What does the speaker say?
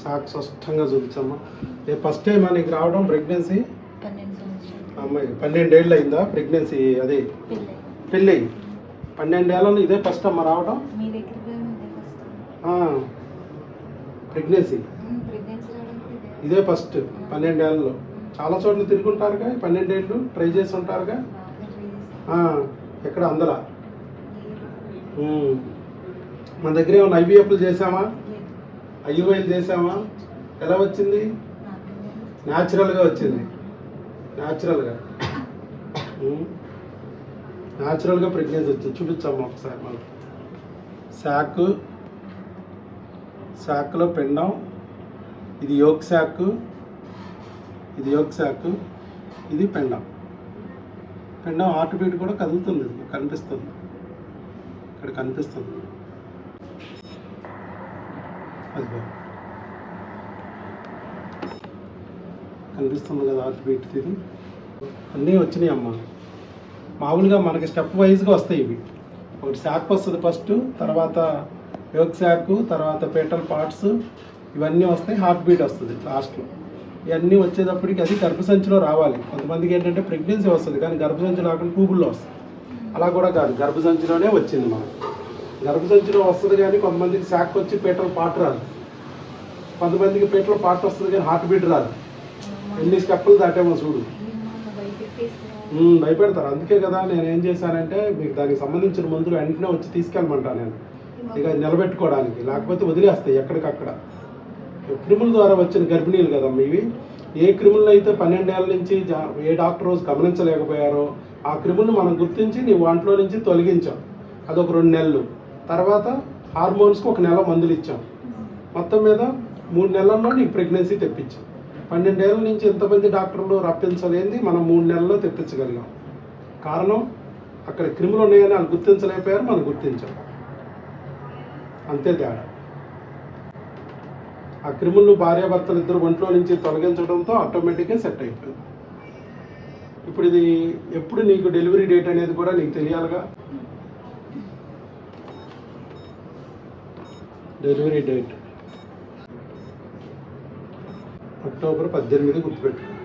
సాకు స్పష్టంగా చూపించమ్మా. ఏ first time నీకు రావడం ప్రెగ్నెన్సీ అమ్మాయి పన్నెండేళ్ళు అయిందా ప్రెగ్నెన్సీ అదే? పెళ్ళి పన్నెండేళ్ళలో ఇదే ఫస్ట్ అమ్మ రావడం? ప్రెగ్నెన్సీ ఇదే ఫస్ట్ పన్నెండేళ్ళలో చాలా చోట్ల తిరుగుంటారుగా పన్నెండేళ్ళు ట్రై చేసి ఉంటారుగా? ఎక్కడ అందలా? ఉమ్. మన దగ్గర ఏమైనా ఐవీఎఫ్లు చేసామా ఐయుఐలు చేసామా ఎలా వచ్చింది? న్యాచురల్గా వచ్చింది. న్యాచురల్గా న్యాచురల్గా ప్రెగ్నెన్సీ వచ్చింది. చూపించాము ఒకసారి మనం శాక్ శాక్లో పిండం. ఇది యోగ్ శాక్ ఇది యోగ్ శాక్ ఇది పిండం. పిండం హార్ట్ బీట్ కూడా కదులుతుంది. కనిపిస్తుంది. ఇక్కడ కనిపిస్తుంది. కనిపిస్తుంది కదా హార్ట్ బీట్ ఇది అన్నీ వచ్చినాయి అమ్మ. మామూలుగా మనకి స్టెప్ వైజ్గా వస్తాయి ఇవి. ఒకటి శాక్ వస్తుంది ఫస్ట్ తర్వాత యోగ్ శాక్ తర్వాత పేటల్ పార్ట్స్ ఇవన్నీ వస్తాయి హార్ట్ బీట్ వస్తుంది లాస్ట్లో ఇవన్నీ వచ్చేటప్పటికి అది గర్భసంచిలో రావాలి. కొంతమందికి ఏంటంటే ప్రెగ్నెన్సీ వస్తుంది కానీ గర్భసంచి రాకుండా ట్యూబుల్లో వస్తుంది. అలా కూడా కాదు గర్భసంచిలోనే వచ్చింది మనకు. గర్భసంచిలో వస్తుంది కానీ కొంతమందికి శాఖ వచ్చి పీటలు పాట రాదు. కొంతమందికి పీటలు పాట వస్తుంది కానీ హార్ట్ బీట్ రాదు. ఎన్ని స్టెప్పులు దాటేమో చూడు. భయపెడతారు. అందుకే కదా నేను ఏం చేశానంటే మీకు దానికి సంబంధించిన మందులు వెంటనే వచ్చి తీసుకెళ్ళమంటా నేను. ఇక నిలబెట్టుకోవడానికి. లేకపోతే వదిలేస్తాయి ఎక్కడికక్కడ. క్రిముల ద్వారా వచ్చిన గర్భిణీలు కదమ్మా ఇవి. ఏ క్రిములను అయితే పన్నెండేళ్ళ నుంచి ఏ డాక్టర్ రోజు గమనించలేకపోయారో ఆ క్రిములను మనం గుర్తించి నీ ఒంట్లో నుంచి తొలగించాం. అదొక రెండు నెలలు. తర్వాత హార్మోన్స్కి ఒక నెల మందులు ఇచ్చాం. మొత్తం మీద మూడు నెలల్లో నీకు ప్రెగ్నెన్సీ తెప్పించాం. పన్నెండేళ్ళ నుంచి ఎంతమంది డాక్టర్లు రప్పించలేంది మనం మూడు నెలల్లో తెప్పించగలిగాం. కారణం అక్కడ క్రిములు ఉన్నాయని వాళ్ళు గుర్తించలేకపోయారు మనం గుర్తించాం. అంతే తేడా. ఆ క్రిములు భార్యాభర్తలు ఇద్దరు ఒంట్లో నుంచి తొలగించడంతో ఆటోమేటిక్గా సెట్ అయిపోయింది. ఇప్పుడు ఇది ఎప్పుడు నీకు డెలివరీ డేట్ అనేది కూడా నీకు తెలియాలిగా? Delivery date. అక్టోబర్ పద్దెనిమిది గుర్తుపెట్టుకో.